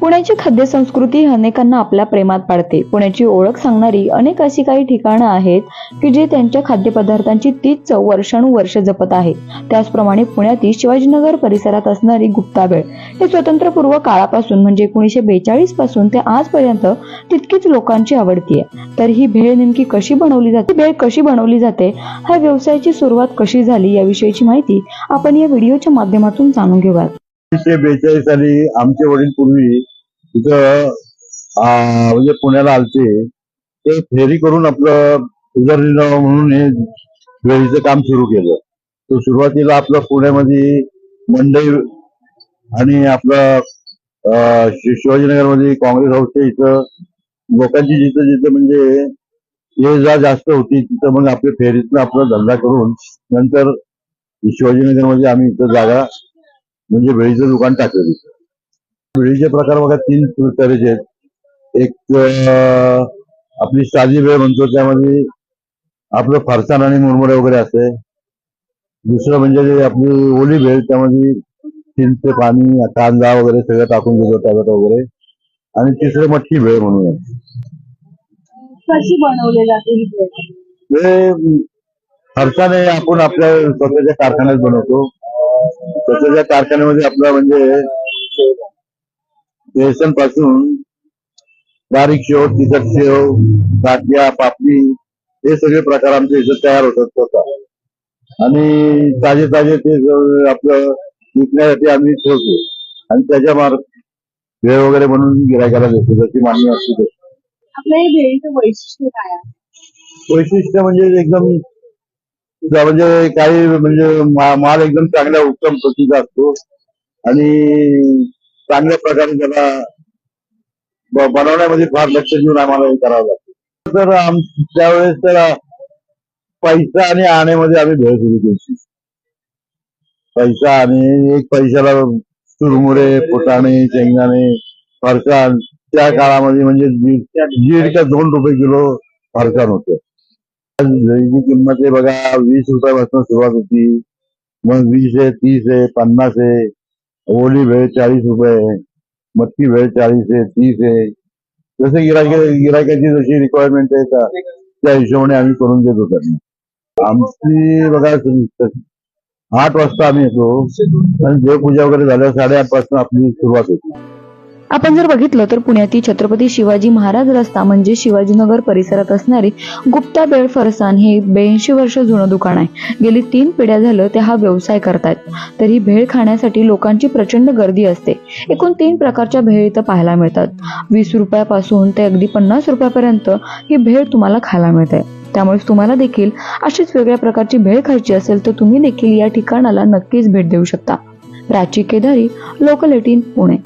पुण्याची खाद्य संस्कृती ही अनेकांना आपल्या प्रेमात पाडते. पुण्याची ओळख सांगणारी अनेक अशी काही ठिकाणं आहेत की जे त्यांच्या खाद्यपदार्थांची तीच चव वर्षानुवर्ष जपत आहे. त्याचप्रमाणे पुण्यातील शिवाजीनगर परिसरात असणारी गुप्ताबेळ हे स्वतंत्रपूर्व काळापासून म्हणजे एकोणीसशे बेचाळीसपासून ते आजपर्यंत तितकीच लोकांची आवडती आहे. तर ही भेळ नेमकी कशी बनवली जाते? भेळ कशी बनवली जाते? हा व्यवसायाची सुरुवात कशी झाली? याविषयीची माहिती आपण या व्हिडिओच्या माध्यमातून जाणून घेऊयात. एकोणीसशे बेचाळीस साली आमचे वडील पूर्वी तिथं म्हणजे पुण्याला आलते. ते फेरी करून आपलं उदरनिर्वाह म्हणून हे फेरीचं काम सुरू केलं. तो सुरुवातीला आपलं पुण्यामध्ये मंडई आणि आपलं शिवाजीनगरमध्ये काँग्रेस हाऊसच्या इथं लोकांची जिथं जिथं म्हणजे ये जा जास्त होती तिथं मग आपल्या फेरीतनं आपला धंदा करून नंतर शिवाजीनगरमध्ये आम्ही इथं जागा म्हणजे भेळीचं दुकान टाकलं तिथं. भेळीचे प्रकार बघा तीन तऱ्हेचे आहेत. एक आपली साधी भेळ म्हणतो त्यामध्ये आपलं फरसाण आणि मुरमुरे वगैरे असते. दुसरं म्हणजे आपली ओली भेळ त्यामध्ये चिंच पाणी कांदा वगैरे सगळं टाकून देतो टोमॅटो वगैरे. आणि तिसरं मटकी भेळ म्हणून. कशी बनवली जाते ही हे आपण आपल्या स्वतःच्या कारखान्यात बनवतो. स्वतःच्या कारखान्यामध्ये आपला म्हणजे बेसनपासून बारीक शेव तिखट शेव गाठ्या पापडी हे सगळे प्रकार आमच्या इथं तयार होतात स्वतः. आणि ताजे ताजे ते आपलं विकण्यासाठी आम्ही ठेवतो. आणि त्याच्या मार्ग वेळ वगैरे बनवून गिरायकाला देतो जशी मागणी असते या वैशिष्ट्य काय वैशिष्ट्य म्हणजे एकदम म्हणजे काही म्हणजे माल एकदम चांगल्या उत्तम प्रतीचा असतो. आणि चांगल्या प्रकारे त्याला बनवण्यामध्ये फार लक्ष देऊन आम्हाला हे करावं लागतं. तर त्यावेळेस तर पैसा आणि आणेमध्ये आम्ही भेळ सुरू केली पैसा आणि एक पैशाला चुरमुरे फुटाणे शेंगदाणे फरसाण त्या काळामध्ये म्हणजे दीड का दोन रुपये किलो फरसाण होतं. भेळीची किंमत आहे बघा. वीस रुपयापासून सुरुवात होती. मग वीस आहे तीस आहे पन्नास आहे. ओली भेळ चाळीस रुपये आहे. मटकी भेळ चाळीस आहे तीस आहे. जसे गिरायक गिरायकाची जशी रिक्वायरमेंट आहे का त्या हिशोबाने आम्ही करून देतो त्यांना. आमची बघा आठ वाजता आम्ही येतो. आणि देवपूजा वगैरे झाल्या साडेआठपासून आपली सुरुवात होती. आपण जर बघितलं तर पुण्यातील छत्रपती शिवाजी महाराज रस्ता म्हणजे शिवाजीनगर परिसरात असणारे गुप्ता बेळ फरसान हे ब्याऐंशी वर्ष जुनं दुकान आहे. गेली तीन पिढ्या झालं ते हा व्यवसाय करतायत. तर ही भेळ खाण्यासाठी लोकांची प्रचंड गर्दी असते. एकूण तीन प्रकारच्या भेळ इथं पाहायला मिळतात. वीस रुपयापासून ते अगदी पन्नास रुपयापर्यंत ही भेळ तुम्हाला खायला मिळते. त्यामुळे तुम्हाला देखील अशीच वेगळ्या प्रकारची भेळ खायची असेल तर तुम्ही देखील या ठिकाणाला नक्कीच भेट देऊ शकता. Prachi Kedari local eighteen Pune.